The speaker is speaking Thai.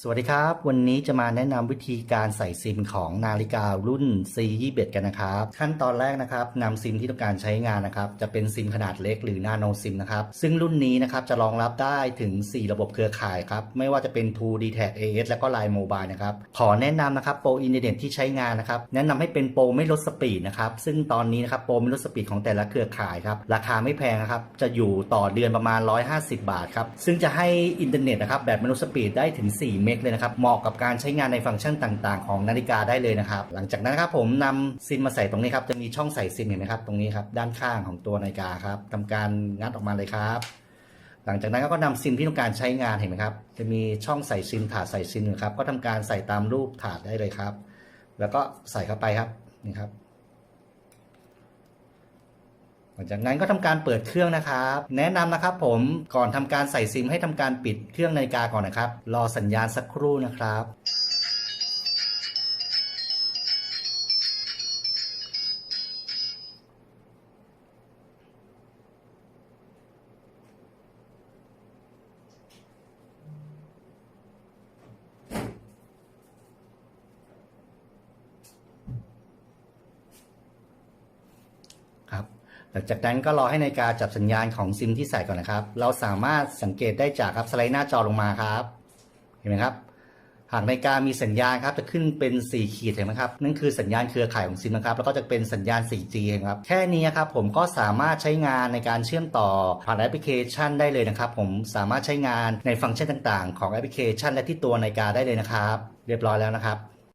สวัสดีครับ วันนี้จะมาแนะนำวิธีการใส่ซิมของนาฬิการุ่น C21 กันนะครับ ขั้นตอนแรกนะครับนำซิมที่ต้องการใช้งานนะครับ จะเป็นซิมขนาดเล็กหรือนาโนซิมนะครับ ซึ่งรุ่นนี้นะครับจะรองรับได้ถึง 4 ระบบเครือข่ายครับ ไม่ว่าจะเป็น True d t a c AS และก็ Line Mobile นะครับ ขอแนะนำนะครับโปรอินเทอร์เน็ตที่ใช้งานนะครับ แนะนำให้เป็นโปรไม่ลดสปีดนะครับ ซึ่งตอนนี้นะครับโปรไม่ลดสปีดของแต่ละเครือข่ายครับ ราคาไม่แพงนะครับ จะอยู่ต่อเดือนประมาณ 150 บาทครับ ซึ่งจะให้อินเทอร์เน็ตนะครับแบบไม่ลดสปีดได้ถึง4เมกเลยนะครับเหมาะกับการใช้งานในฟังก์ชันต่าง ๆ ของนาฬิกาได้เลยนะครับหลังจากนั้นครับผมนำซิมมาใส่ตรงนี้ครับจะมีช่องใส่ซิมเห็นไหมครับตรงนี้ครับด้านข้างของตัวนาฬิกาครับทำการงัดออกมาเลยครับหลังจากนั้นก็นำซิมที่ต้องการใช้งานเห็นไหมครับ จะมีช่องใส่ซิมถาดใส่ซิมนะครับ ก็ทำการใส่ตามรูปถาดได้เลยครับ แล้วก็ใส่เข้าไปครับนี่ครับ ห ลังจากนั้นก็ทำการเปิดเครื่องนะครับ แนะนำนะครับผมก่อนทำการใส่ซิมให้ทำการปิดเครื่องนาฬิกาก่อนนะครับ รอสัญญาณสักครู่นะครับ หลังจากนั้นก็รอให้นาฬิกาจับสัญญาณของซิมที่ใส่ก่อนนะครับ เราสามารถสังเกตได้จากครับสไลด์หน้าจอลงมาครับ เห็นไหมครับ หากนาฬิกามีสัญญาณครับจะขึ้นเป็น 4 ขีดเห็นไหมครับ นั่นคือสัญญาณเครือข่ายของซิมนะครับ แล้วก็จะเป็นสัญญาณ 4G ครับ แค่นี้ครับผมก็สามารถใช้งานในการเชื่อมต่อผ่านแอปพลิเคชันได้เลยนะครับ ผมสามารถใช้งานในฟังก์ชันต่าง ๆ ของแอปพลิเคชัน และที่ตัวนาฬิกาได้เลยนะครับ เรียบร้อยแล้วนะครับ